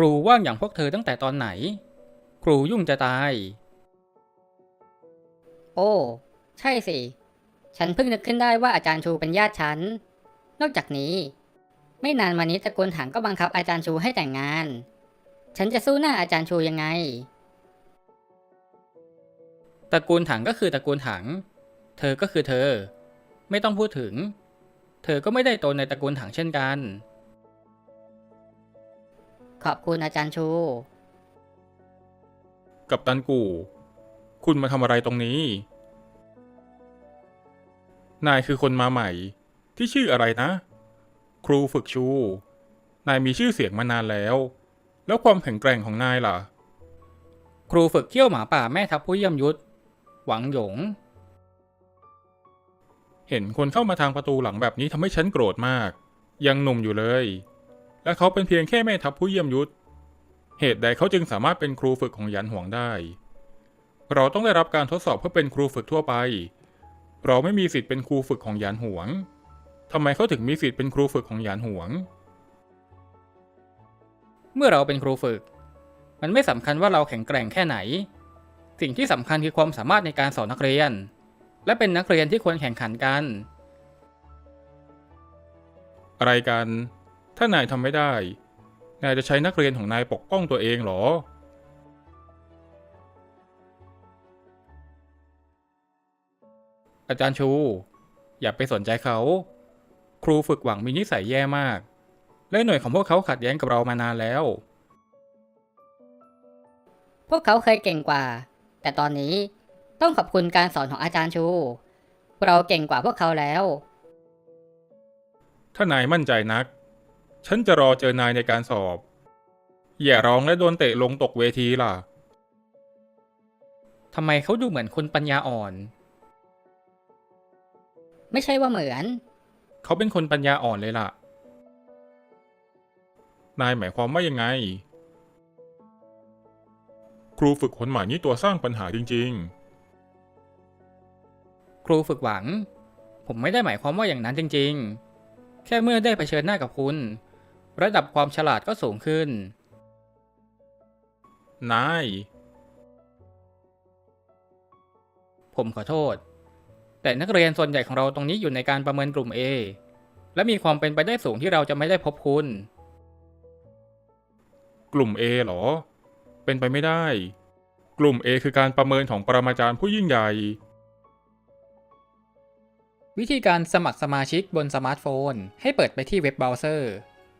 ครูว่างอย่างพวกเธอตั้งแต่ตอนไหน ครูยุ่งจะตาย โอ้ ใช่สิ ฉันเพิ่งนึกขึ้นได้ว่าอาจารย์ชูเป็นญาติฉัน นอกจากนี้ ไม่นานมานี้ตระกูลถังก็บังคับอาจารย์ชูให้แต่งงาน ฉันจะสู้หน้าอาจารย์ชูยังไง ตระกูลถังก็คือตระกูลถัง เธอก็คือเธอ ไม่ต้องพูดถึง เธอก็ไม่ได้โตในตระกูลถังเช่นกัน ขอบคุณอาจารย์ชู กับตันกู่คุณมาทำอะไรตรงนี้ นายคือคนมาใหม่ ที่ชื่ออะไรนะ ครูฝึกชู นายมีชื่อเสียงมานานแล้ว แล้วความแข็งแกร่งของนายล่ะ ครูฝึกเขี้ยวหมาป่าแม่ทัพผู้เยี่ยมยุทธหวังหยง เห็นคนเข้ามาทางประตูหลังแบบนี้ทำให้ฉันโกรธมาก ยังหนุ่มอยู่เลย และเขาเป็นเพียงแค่แม่ทัพผู้เยี่ยมยุทธ เหตุใดเขาจึงสามารถเป็นครูฝึกของหยันหวงได้ เราต้องได้รับการทดสอบเพื่อเป็นครูฝึกทั่วไป เราไม่มีสิทธิ์เป็นครูฝึกของหยานหวงทำไมเขาถึงมีสิทธิ์เป็นครูฝึกของหยานหวง เมื่อเราเป็นครูฝึก มันไม่สำคัญว่าเราแข็งแกร่งแค่ไหน สิ่งที่สำคัญคือความสามารถในการสอนนักเรียน และเป็นนักเรียนที่ควรแข่งขันกัน อะไรกัน ถ้านายทำไม่ได้ นายจะใช้นักเรียนของนายปกป้องตัวเองเหรอ อาจารย์ชู อย่าไปสนใจเขา ครูฝึกหวังมีนิสัยแย่มาก และหน่วยของพวกเขาขัดแย้งกับเรามานานแล้ว พวกเขาเคยเก่งกว่า แต่ตอนนี้ต้องขอบคุณการสอนของอาจารย์ชู เราเก่งกว่าพวกเขาแล้ว ถ้านายมั่นใจนัก ฉันจะรอเจอนายในการสอบ อย่าร้องและโดนเตะลงตกเวทีล่ะ ทำไมเขาดูเหมือนคนปัญญาอ่อน ไม่ใช่ว่าเหมือน เขาเป็นคนปัญญาอ่อนเลยล่ะ นายหมายความว่ายังไง ครูฝึกคนใหม่นี่ตัวสร้างปัญหาจริง ครูฝึกหวัง ผมไม่ได้หมายความว่าอย่างนั้นจริง ๆ แค่เมื่อได้เผชิญหน้ากับคุณ ระดับความฉลาดก็สูงขึ้นๆนาย ผมขอโทษ แต่นักเรียนส่วนใหญ่ของเราตรงนี้อยู่ในการประเมินกลุ่ม A และมีความเป็นไปได้สูงที่เราจะไม่ได้พบคุณ กลุ่ม A เหรอ เป็นไปไม่ได้ กลุ่ม A คือการประเมินของปรมาจารย์ผู้ยิ่งใหญ่ วิธีการสมัครสมาชิกบนสมาร์ทโฟน ให้เปิดไปที่เว็บเบราว์เซอร์